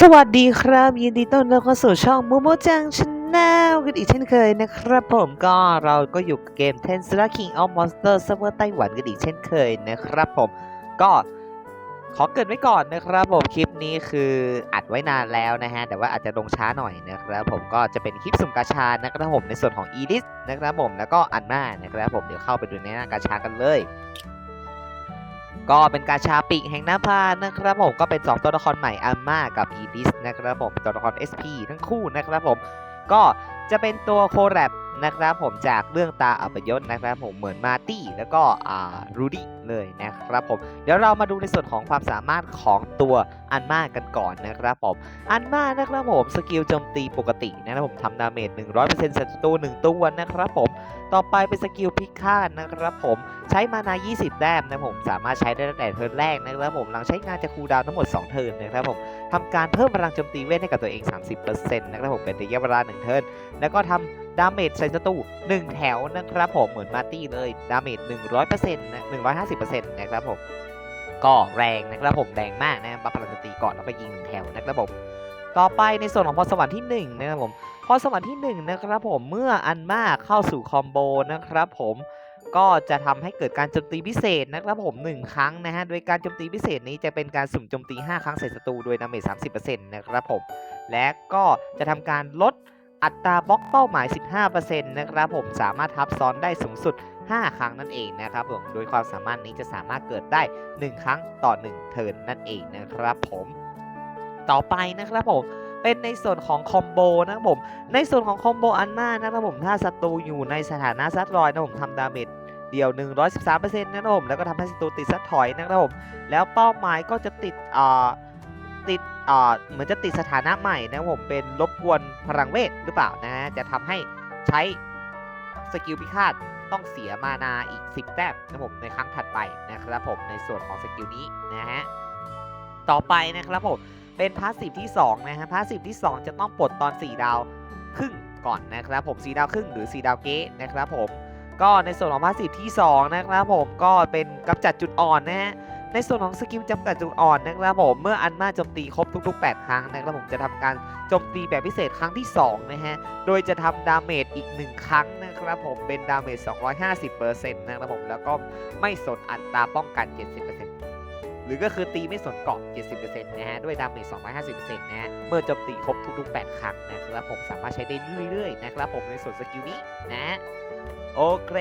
สวัสดีครับ ยินดีต้อนรับเข้าสู่ช่องโมโมจังชาแนลกันอีกเช่นเคยนะครับ ผมก็เราก็อยู่กับเกม t e n s r a King of Monster เซิร์ฟเวอร์ไต้หวันกันอีกเช่นเคยนะครับผมก็ขอเกิดไว้ก่อนนะครับผมคลิปนี้คืออัดไว้นานแล้วนะฮะ แต่ว่าอาจจะลงช้าหน่อยนะครับผมก็จะเป็นคลิปสุ่มกาชานะครับผมในส่วนของ e d i s นะครับผมแล้วก็อันมานะครับผมเดี๋ยวเข้าไปดูในหน้ากาชากันเลย ก็เป็นกาชาปีกแห่งหน้าพานนะครับผมก็เป็น 2 ตัวละครใหม่อาม่ากับอีดิสนะครับผมตัวละคร SP ทั้งคู่นะครับผม ก็จะเป็นตัวโคแรปนะครับผมจากเรื่องตาอัปยศนะครับผมเหมือนมาตี้แล้วก็อ่ารูดี้เลยนะครับผมเดี๋ยวเรามาดูในส่วนของความสามารถของตัวอันมากันก่อนนะครับผมอันมานะครับผมสกิลโจมตีปกตินะครับผมทำดาเมจ100%ศัตรู1ตัวนะครับผมต่อไปเป็นสกิลพิฆาตนะครับผมใช้มานา 20 แต้มนะผมสามารถใช้ได้ตั้งแต่เทิร์นแรกนะครับผมหลังใช้งานจะคูลดาวน์ทั้งหมด 2 เทิร์นนะครับผม ทำการเพิ่มพลังโจมตีเวทให้กับตัวเอง 30%นะครับผมเป็นระยะเวลา1เทิร์นแล้วก็ทำดาเมจใส่ศัตรู1แถวนะครับผมเหมือนมาร์ตี้เลยดาเมจ100%นะ150%นะครับผมก็แรงนะครับผมแรงมากนะบัฟพลังโจมตีก่อนแล้วก็ยิงหนึ่งแถวนะครับผมต่อไปในส่วนของพรสวรรค์ที่หนึ่งนะครับผมพรสวรรค์ที่1นะครับผมเมื่ออันมาเข้าสู่คอมโบนะครับผม ก็จะทำให้เกิดการโจมตีพิเศษนะครับผม 1 ครั้งนะฮะ โดยการโจมตีพิเศษนี้จะเป็นการสุ่มโจมตี 5 ครั้งใส่ศัตรูโดยดาเมจ30%นะครับผม และก็จะทำการลดอัตราบล็อกเป้าหมาย 15%นะครับผม สามารถทับซ้อนได้สูงสุด 5 ครั้งนั่นเองนะครับผม โดยความสามารถนี้จะสามารถเกิดได้ 1 ครั้งต่อ 1 เทิร์นนั่นเองนะครับผม ต่อไปนะครับผม เป็นในส่วนของคอมโบนะครับผม ในส่วนของคอมโบอันมานะครับผม ถ้าศัตรูอยู่ในสถานะซัดรอยนะผมทำดาเมจเดียว 113%นะครับผม แล้วก็ทำให้ศัตรูติดซัดถอยนะครับผม แล้วเป้าหมายก็จะติดอ่าติดอ่าเหมือนจะติดสถานะใหม่นะครับผมเป็นรบกวนพลังเวทหรือเปล่านะฮะจะทำให้ใช้สกิลพิฆาตต้องเสียมานาอีก 10 แต้มนะครับผมในครั้งถัดไปนะครับผมในส่วนของสกิลนี้นะฮะต่อไปนะครับผม เป็นพาสซีฟที่2นะฮะพาสซีฟที่ 2 จะต้องปลดตอน 4 ดาวครึ่งก่อนนะครับผม4ดาวครึ่งหรือ 4 ดาวเกตนะครับผมก็ในส่วนของพาสซีฟที่ 2 นะครับผมก็เป็นกำจัดจุดอ่อนนะฮะในส่วนของสกิลจำกัดจุดอ่อนนะครับผมเมื่ออันมาโจมตีครบทุก ๆ 8 ครั้งนะครับผมจะทำการโจมตีแบบพิเศษครั้งที่2นะฮะโดยจะทำดาเมจอีก 1 ครั้งนะครับผมเป็นดาเมจ250%นะครับผมแล้วก็ไม่สนอัตราป้องกัน 70% หรือก็คือตีไม่สนเกาะ 70%นะฮะ ด้วยดาเมจ250%นะฮะ เมื่อโจมตีครบทุกๆ 8 ครั้งนะครับผมสามารถใช้ได้เรื่อยๆ นะครับผมในส่วนสกิลนี้นะ โอเค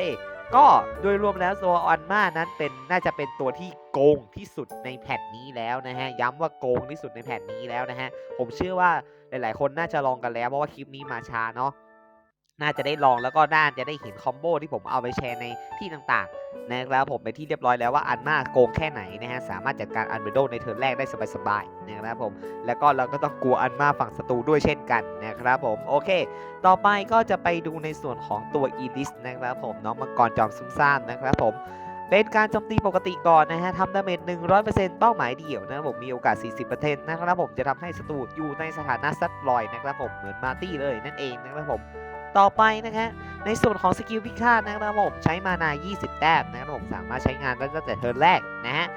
ก็โดยรวมแล้วตัวออนมานั้นเป็นน่าจะเป็นตัวที่โกงที่สุดในแผ่นนี้แล้วนะฮะ ย้ำว่าโกงที่สุดในแผ่นนี้แล้วนะฮะ ผมเชื่อว่าหลายๆ คนน่าจะลองกันแล้วเพราะว่าคลิปนี้มาช้าเนาะ น่าจะได้ลองแล้วก็น่าจะได้เห็นคอมโบที่ผมเอาไปแชร์ในที่ต่างๆนะครับผมไปที่เรียบร้อยแล้วว่าอันมาโกงแค่ไหนนะฮะสามารถจัดการอันเบโดในเทิร์นแรกได้สบายๆนะครับผมแล้วก็เราก็ต้องกลัวอันมาฝั่งศัตรูด้วยเช่นกันนะครับผมโอเค ต่อไปก็จะไปดูในส่วนของตัวอีลิสนะครับผมน้องมังกรจอมซุ่มซ่ามนะครับผมเป็นการโจมตีปกติก่อนนะฮะทำดาเมจ100%เป้าหมายเดี่ยวนะครับผมมีโอกาส 40%นะครับผมจะทำให้ศัตรูอยู่ในสถานะซัดลอยนะครับผมเหมือนมาร์ตี้เลยนั่นเองนะครับผม ต่อไปนะฮะในส่วนของสกิลพิฆาตนะครับผมใช้มานา 20 แต้มนะครับผมสามารถใช้งานได้ตั้งแต่เทิร์นแรกนะฮะ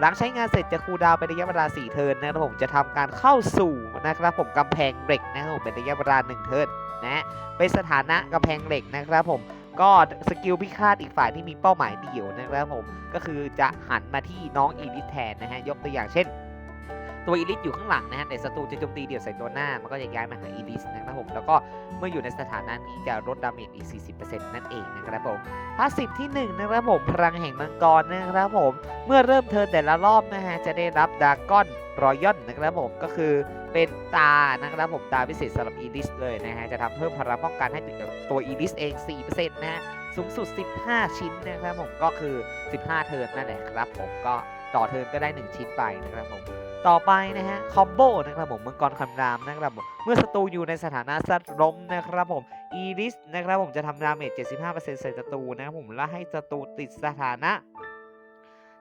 หลังใช้งานเสร็จจะคูลดาวน์เป็นระยะเวลา 4 เทิร์นนะครับผมจะทำการเข้าสู่นะครับผมกำแพงเหล็กนะครับผมเป็นระยะเวลา 1 เทิร์นนะฮะเป็นสถานะกำแพงเหล็กนะครับผมก็สกิลพิฆาตอีกฝ่ายที่มีเป้าหมายเดี่ยวนะครับผมก็คือจะหันมาที่น้องอีลิทแทนนะฮะยกตัวอย่างเช่น ตัวอีลิทอยู่ข้างหลังนะฮะแต่ศัตรูจะโจมตีเดี่ยวใส่ตัวหน้า มันก็จะย้ายมาหาอีลิสนะครับผมแล้วก็เมื่ออยู่ในสถานะนี้จะลดดาเมจอีก 40%นั่นเองนะครับผมพาสซีฟที่ 1 นะครับผม พลังแห่งมังกรนะครับผม เมื่อเริ่มเทิร์นแต่ละรอบนะฮะ จะได้รับดาก้อนรอยอนนะครับผมก็คือเป็นตานะครับผมตาพิเศษสำหรับอีลิสเลยนะฮะ จะทำเพิ่มพลังป้องกันให้ตัวอีลิสเอง 4%นะฮะ สูงสุด 15 ชิ้นนะครับผมก็คือ 15 เทิร์นนั่นแหละครับผมก็ต่อเทิร์นก็ได้ 1 ชิ้นไปนะครับผม ต่อไปนะฮะคอมโบนะครับผมมังกรคำรามนะครับผมเมื่อศัตรูอยู่ในสถานะซัดล้มนะครับผมอีริสนะครับผมจะทำดาเมจ 75%ใส่ศัตรูนะครับผมและให้ศัตรูติดสถานะ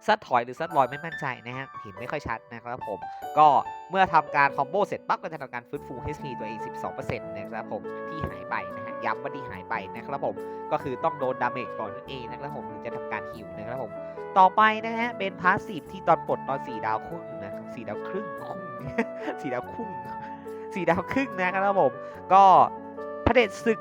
ซัดถอยหรือซัดลอยไม่มั่นใจนะฮะเห็นไม่ค่อยชัดนะครับผม ก็เมื่อทำการคอมโบเสร็จปั๊บก็จะทำการฟื้นฟู HP ตัวเอง 12%นะครับผมที่หายไปนะฮะย้ำว่าที่หายไปนะครับผมก็คือต้องโดนดาเมจก่อนนั่นเองนะครับผมถึงจะทำการฮิวนะครับผม ต่อไปนะฮะเป็นพาสซีฟที่ตอนปลดตอน 4 ดาวครึ่ง สี่ดาวครึ่งคุ้งสี่ดาวคุ้งสี่ดาวครึ่งนะครับผม ก็พระเดชศึก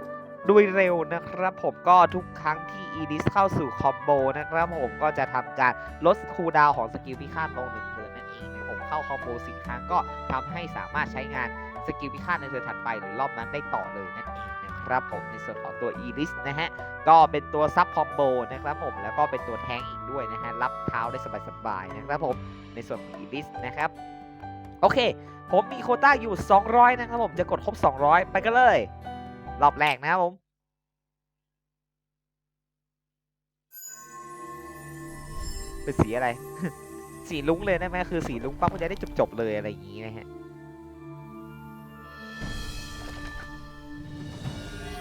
ดุยเร็วนะครับผมก็ทุกครั้งที่อีดิสเข้าสู่คอมโบนะครับผมก็จะทำการลดคูดาวของสกิลพิฆาตลงหนึ่งเทิร์นนั่นเองนะผมเข้าคอมโบสิครั้งก็ทำให้สามารถใช้งานสกิลพิฆาตในเทิร์นถัดไปหรือรอบนั้นได้ต่อเลยนั่นเอง นะครับผมในส่วนของตัวอีดิสนะฮะก็เป็นตัวซับคอมโบนะครับผมแล้วก็เป็นตัวแทงอีกด้วยนะฮะรับเท้าได้สบายๆนะครับผมในส่วนของอีดิสนะครับโอเค ผมมีโคต้าอยู่ 200 นะครับผมจะกดครบ 200 ไปกันเลย รอบแรกนะครับผมเป็นสีอะไร สีลุ้งเลยได้ไหมคือสีลุ้งปั๊บก็จะได้จบๆเลยอะไรอย่างนี้นะฮะ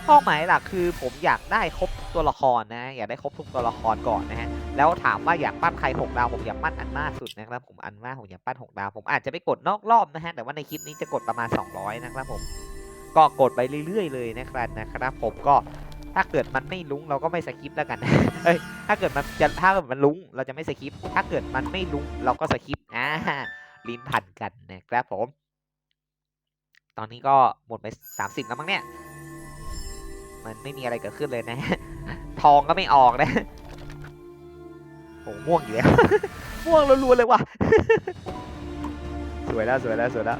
เป้าหมายหลักคือผมอยากได้ครบตัวละครนะ อยากได้ครบทุกตัวละครก่อนนะฮะแล้วถามว่าอยากปั้นใครหกดาวผมอยากปั้นอันมากสุดนะครับผมอันมากผมอยากปั้นหกดาวผมอาจจะไปกดนอกรอบนะฮะแต่ว่าในคลิปนี้จะกดประมาณ 200 นะครับผมก็กดไปเรื่อยๆ เลยนะครับนะครับผมก็ถ้าเกิดมันไม่ลุ้งเราก็ไม่สคิปแล้วกันเอ้ยถ้าเกิดมันจะถ้าเกิดมันลุ้งเราจะไม่สคิปถ้าเกิดมันไม่ลุ้งเราก็สคิปอ่าลิ้นพันกันนะครับผม ตอนนี้ก็หมดไป 30 แล้วมั้งเนี่ย มันไม่มีอะไรเกิดขึ้นเลยนะ ทองก็ไม่ออกนะโหม่วงอยู่แล้วม่วงรัวๆเลยว่ะ สวยแล้วสวยแล้วสวยแล้ว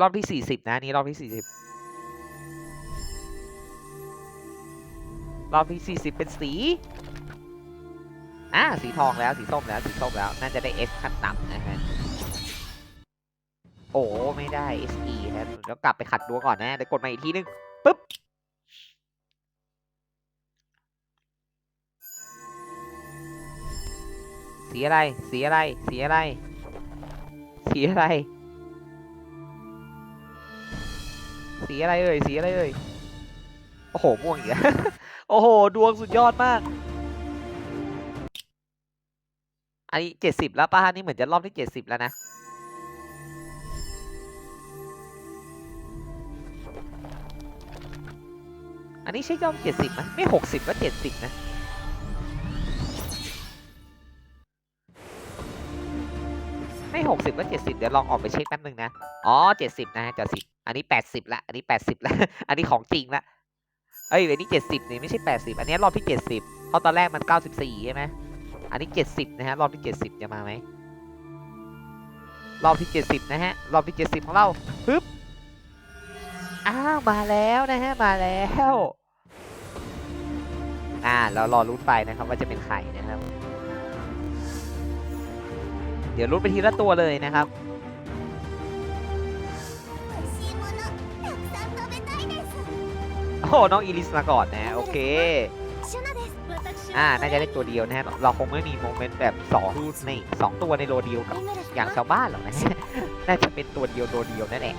รอบที่สี่สิบนะนี่รอบที่สี่สิบรอบที่สี่สิบเป็นสี อ่าสีทองแล้วสีส้มแล้วสีส้มแล้ว น่าจะได้ S ขั้นต่ำนะฮะ โอ้ไม่ได้ SE ฮะแล้วกลับไปขัดดวงก่อนนะเดี๋ยวกดมาอีกทีนึงปึ๊บสีอะไรสีอะไรสีอะไรสีอะไรสีอะไรเอ่ยสีอะไรเอ่ยโอ้โหม่วงอีกโอ้โห ดวงสุดยอดมากอันนี้เจ็ดสิบแล้วป่ะนี่เหมือนจะรอบที่เจ็ดสิบแล้วนะ อันนี้ใช่ยอมเจ็ดสิบไหมไม่หกสิบก็เจ็ดสิบนะไม่หกสิบก็เจ็ดสิบเดี๋ยวลองออกไปเช็คแป๊บนึงนะ อ๋อเจ็ดสิบนะฮะเจ็ดสิบอันนี้แปดสิบละ อันนี้แปดสิบละ อันนี้ของจริงละ เอ้ยอันนี้เจ็ดสิบนี่ไม่ใช่แปดสิบอันนี้รอบที่เจ็ดสิบเพราะตอนแรกมันเก้าสิบสี่ใช่ไหมอันนี้เจ็ดสิบนะฮะรอบที่เจ็ดสิบจะมาไหมรอบที่เจ็ดสิบนะฮะรอบที่เจ็ดสิบของเราปึ๊บอ้าวมาแล้วนะฮะมาแล้ว อ่าเรารอรุ้นไปนะครับว่าจะเป็นใครนะครับ เดี๋ยวรุ้นไปทีละตัวเลยนะครับโอ้น้องอีลิสมาก่อนนะโอเคอ่าน่าจะได้ตัวเดียวนะเราคงไม่มีโมเมนต์แบบ2นี่สองตัวในโลเดียวกับอย่างชาวบ้านหรอกนะน่าจะเป็นตัวเดียวโดเดียวนั่นแหละ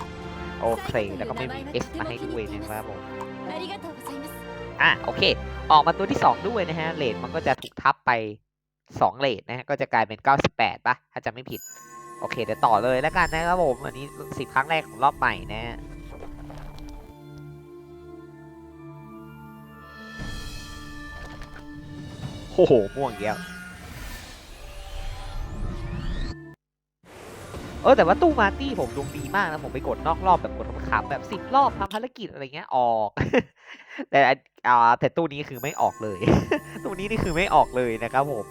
โอเคแล้วก็ไม่มีเอ็มาให้ด้วยนะครับผม อะโอเค ออกมาตัวที่ 2 ด้วยนะฮะเลทมันก็จะถูกทับไป2เลทนะฮะก็จะกลายเป็น 98ป่ะถ้าจะไม่ผิด โอเคเดี๋ยวต่อเลยแล้วกันนะครับผมอันนี้10ครั้งแรกของรอบใหม่นะฮะโอ้โหม่วงอีกแล้ว เออแต่ว่าตู้มาตี้ผมดวงดีมากนะ ผมไปกดนอกรอบแบบกดขำๆแบบสิบรอบทำภารกิจอะไรเงี้ยออก แต่อันอ่าแต่ตู้นี้คือไม่ออกเลย ตู้นี้นี่คือไม่ออกเลยนะครับผม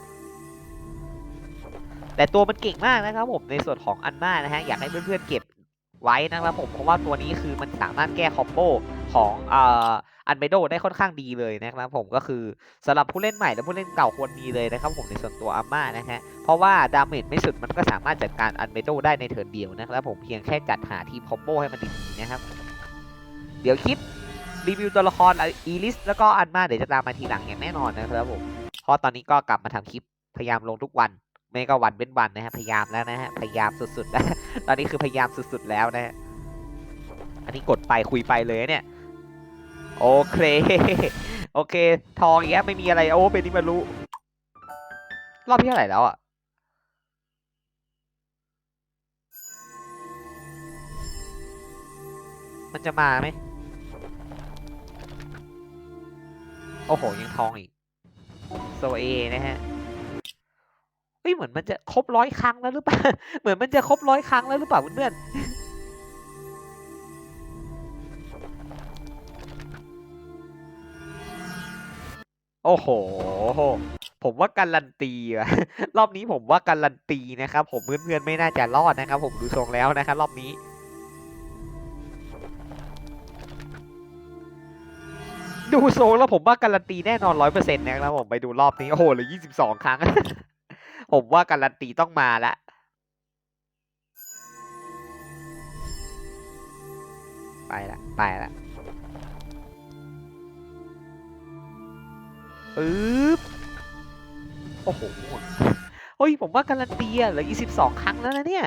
แต่ตัวมันเก่งมากนะครับผมในส่วนของอันมานะฮะอยากให้เพื่อนๆเก็บไว้นะครับผมเพราะว่าตัวนี้คือมันสามารถแก้คอมโบ ของอ่าอันเบโดได้ค่อนข้างดีเลยนะครับผมก็คือสำหรับผู้เล่นใหม่และผู้เล่นเก่าควรมีเลยนะครับผมในส่วนตัวอัมมานะฮะเพราะว่าดาเมจไม่สุดมันก็สามารถจัดการอันเบโดได้ในเทิร์นเดียวนะครับผมเพียงแค่จัดหาทีมคอมโบให้มันดีๆนะครับ เดี๋ยวคลิปรีวิวตัวละครอีลิสแล้วก็อันมาเดี๋ยวจะตามมาทีหลังอย่างแน่นอนนะครับผมเพราะตอนนี้ก็กลับมาทำคลิปพยายามลงทุกวันไม่ก็วันเป็นวันนะฮะพยายามแล้วนะฮะพยายามสุดๆแล้วตอนนี้คือพยายามสุดๆแล้วนะฮะอันนี้กดไปคุยไปเลยเนี่ย โอเค โอเค ทองอย่างเงี้ยไม่มีอะไร โอ้ เป็นที่มารู้รอบที่เท่าไหร่แล้วอะ มันจะมาไหม โอ้โห ยังทองอีก โซเอนะฮะเฮ้ยฮ้ยเหมือนมันจะครบร้อยครั้งแล้วหรือเปล่า เหมือนมันจะครบร้อยครั้งแล้วหรือเปล่าเพื่อนๆ โอ้โห ผมว่าการันตีว่ะรอบนี้ผมว่าการันตีนะครับ ผมเพื่อนๆไม่น่าจะรอดนะครับ ผมดูทรงแล้วนะครับ รอบนี้ ดูทรงแล้วผมว่าการันตีแน่นอนร้อยเปอร์เซ็นต์นะครับผมไปดูรอบนี้โอ้โหเหลือยี่สิบสองครั้ง ผมว่าการันตีต้องมาละไปละไปละ ปึ๊บ โอ้โหเฮ้ย ผมว่าการันตีอะเหลือยี่สิบสองครั้งแล้วนะเนี่ย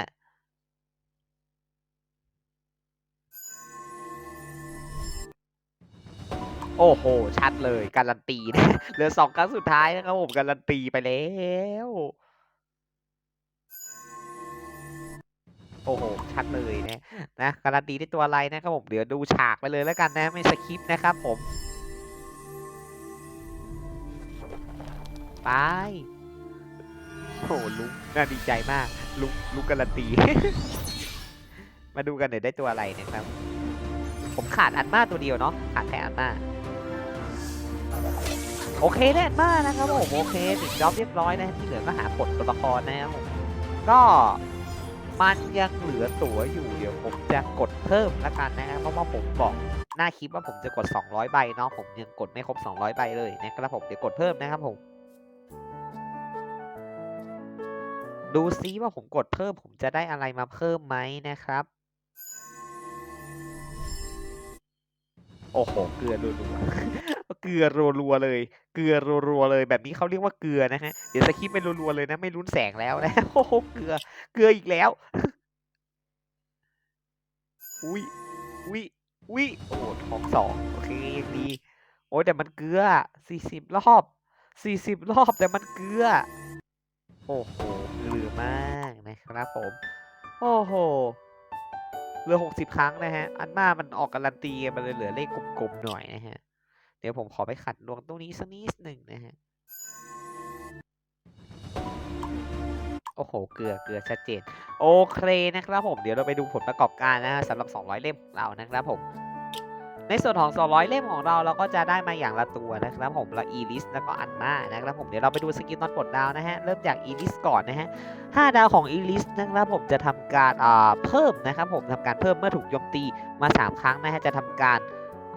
โอ้โห ชัดเลยการันตีนะเหลือสองครั้งสุดท้ายนะครับผมการันตีไปแล้ว โอ้โห ชัดเลยนะนะการันตีได้ตัวอะไรนะครับผม เดี๋ยวดูฉากไปเลยแล้วกันนะ ไม่สคริปต์นะครับผม ไปโหลุงน่าดีใจมากลุงลุงการันตี มาดูกันหน่อยได้ตัวอะไรนะครับ ผมขาดอันมาตัวเดียวเนาะขาดแค่อันมาโอเคแน่มากนะครับผมโอเคติดจ็อบเรียบร้อยนะที่เหลือก็หาผลตัวละครนะครับก็มันยังเหลือตั๋วอยู่เดี๋ยวผมจะกดเพิ่มล้วกันนะครับเพราะว่าผมบอกหน้าคลิปว่าผมจะกด 200 ใบเนาะผมยังกดไม่ครบ 200 ใบเลยนะครับผมเดี๋ยวกดเพิ่มนะครับผม ดูซิว่าผมกดเพิ่มผมจะได้อะไรมาเพิ่มไหมนะครับ โอ้โห เกลือรัวๆเกลือรัวๆเลย เกลือรัวๆเลย แบบนี้เขาเรียกว่าเกลือนะฮะ เดี๋ยวสคริปต์ไปรัวๆเลยนะ ไม่รุนแสงแล้วนะ โอ้โห เกลือ เกลืออีกแล้ว อุ้ย อุ้ย อุ้ย โอ้โหท้องสองโอเคยังดี โอ้ยแต่มันเกลือสี่สิบรอบสี่สิบรอบแต่มันเกลือ โอ้โหเกลือมากนะครับผม โอ้โหเหลือหกสิบครั้งนะฮะ อันมามันออกการันตีมันเลยเหลือเลขกลมๆหน่อยนะฮะ เดี๋ยวผมขอไปขัดดวงตรงนี้สักนิดหนึ่งนะฮะ โอ้โห เกลือเกลือชัดเจน โอเคนะครับผม เดี๋ยวเราไปดูผลประกอบการนะฮะสำหรับ 200 เล่มของเรานะครับผม ในส่วนของ 200 เล่มของเราเราก็จะได้มาอย่างละตัวนะครับผมละอีลิสแล้วก็อันมานะครับผมเดี๋ยวเราไปดูสกิลตอนกดดาวนะฮะเริ่มจากอีลิสก่อนนะฮะ5ดาวของอีลิสนะครับผมจะทำการอ่าเพิ่มนะครับผมทำการเพิ่มเมื่อถูกโจมตีมา 3 ครั้งนะฮะจะทำการ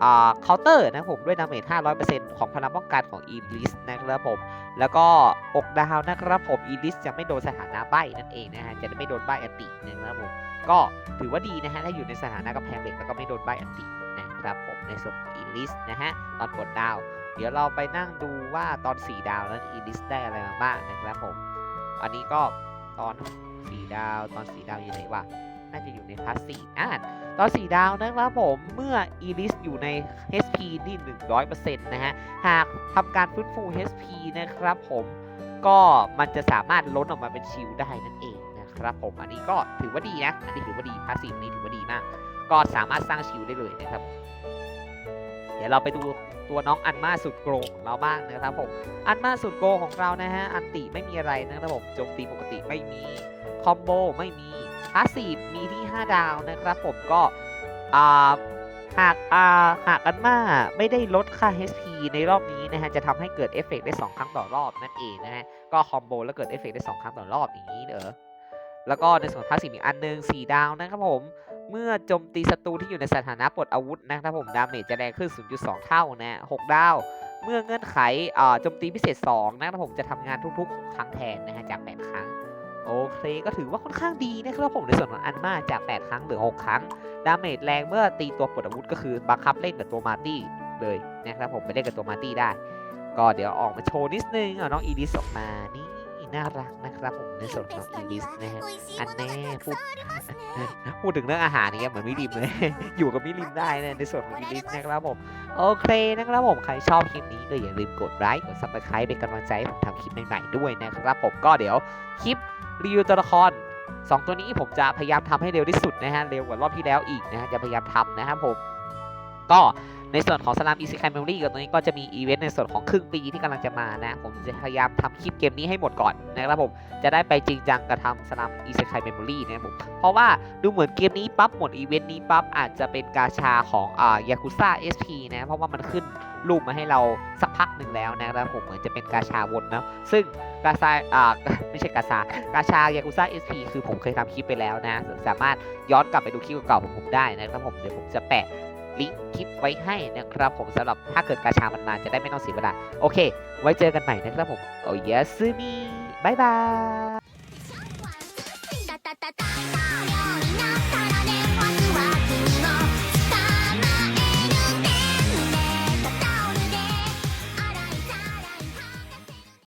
อ่าเคาน์เตอร์นะครับผมด้วยดาเมจ 500%ของพลังป้องกันของอีลิสนะครับผม แล้วก็6ดาวนะครับผมอีลิสจะไม่โดนสถานะใบนั่นเองนะฮะ จะไม่โดนใบอันตินะครับผม ก็ถือว่าดีนะฮะ ถ้าอยู่ในสถานะกำแพงเหล็กแล้วก็ไม่โดนใบอันตินะ ครับผมในส่วนของอีลิสนะฮะตอนกดดาว เดี๋ยวเราไปนั่งดูว่าตอน 4 ดาวนั้นอีลิสได้อะไรมาบ้างนะครับผม อันนี้ก็ตอน 4 ดาวตอน 4 ดาวอยู่ไหนวะน่าจะอยู่ในพาสซีอ่าตอน 4 ดาวนะครับผมเมื่ออีลิสอยู่ใน HP นี่ 100%นะฮะหากทำการฟื้นฟู HP นะครับผมก็มันจะสามารถล้นออกมาเป็นชิลได้นั่นเองนะครับผมอันนี้ก็ถือว่าดีนะอันนี้ถือว่าดีพาสซีฟนี้ถือว่าดีมาก ก็สามารถสร้างชิลได้เลยนะครับ เดี๋ยวเราไปดูตัวน้องอันมาสุดโกงของเราบ้างนะครับผม อันมาสุดโกงของเรานะฮะ อันติไม่มีอะไรนะครับผม โจมตีปกติไม่มี คอมโบไม่มีพาสซีฟมีที่ 5 ดาวนะครับผมก็หากหากอันมาไม่ได้ลดค่า HP ในรอบนี้นะฮะ จะทำให้เกิดเอฟเฟกต์ได้ 2 ครั้งต่อรอบนั่นเองนะฮะ ก็คอมโบแล้วเกิดเอฟเฟกต์ได้ 2 ครั้งต่อรอบอย่างนี้เนอ แล้วก็ในส่วนพาสซีฟอีกอันหนึ่ง4ดาวนะครับผม เมื่อโจมตีศัตรูที่อยู่ในสถานะปลดอาวุธนะครับผมดาเมจจะแรงขึ้น 0.2 เท่านะ6ดาว เมื่อเงื่อนไขอ่าโจมตีพิเศษ 2 นะครับผมจะทำงานทุกๆครั้งแทนนะฮะจาก 8 ครั้งโอเคก็ถือว่าค่อนข้างดีนะครับผมในส่วนของอันมาจาก 8 ครั้งเหลือ 6 ครั้ง ดาเมจแรงเมื่อตีตัวปลดอาวุธก็คือบังคับเล่นกับตัวมาร์ตี้เลยนะครับผมไปเล่นกับตัวมาร์ตี้ได้ ก็เดี๋ยวออกมาโชว์นิดนึงเอาน้องอีลิสออกมานี่ น่ารักนะครับผมในส่วนของน้องอีลิสนะฮะอันแน่พูดพูดถึงเรื่องอาหารนี่เหมือนมิริมเลย อยู่กับมิริมได้นะในส่วนของอีลิสนะครับผมโอเคนะครับผมใครชอบคลิปนี้ก็อย่าลืมกดไลค์กดซับสไครป์เป็นกำลังใจให้ผมทำคลิปใหม่ๆด้วยนะครับผมก็เดี๋ยวคลิปรีวิวตัวละคร2ตัวนี้ผมจะพยายามทำให้เร็วที่สุดนะฮะเร็วกว่ารอบที่แล้วอีกนะฮะจะพยายามทำนะครับผม ก็ในส่วนของสลามอีซิคายเมมรี่กับตัวนี้ก็จะมีอีเวนต์ในส่วนของครึ่งปีที่กำลังจะมานะ ผมจะพยายามทำคลิปเกมนี้ให้หมดก่อนนะครับผมจะได้ไปจริงจังกับทำสลามอีซิคายเมมโมรี่นะครับผมเพราะว่าดูเหมือนเกมนี้ปั๊บหมดอีเวนต์นี้ปั๊บอาจจะเป็นกาชาของอ่ายากุซ่าเอสพีนะเพราะว่ามันขึ้นรูปมาให้เราสักพักหนึ่งแล้วนะครับผมเหมือนจะเป็นกาชาวนนะซึ่งกาซาอ่าไม่ใช่กาซากาชายากุซ่าเอสพีคือผมเคยทำคลิปไปแล้วนะ สามารถย้อนกลับไปดูคลิปเก่าๆของผมได้นะครับผมเดี๋ยวผมจะแปะ ลิงก์คลิปไว้ให้นะครับผมสำหรับถ้าเกิดกาชามันมาจะได้ไม่ต้องเสียเวลา โอเค ไว้เจอกันใหม่นะครับผม โอ้ยสมีบายบาย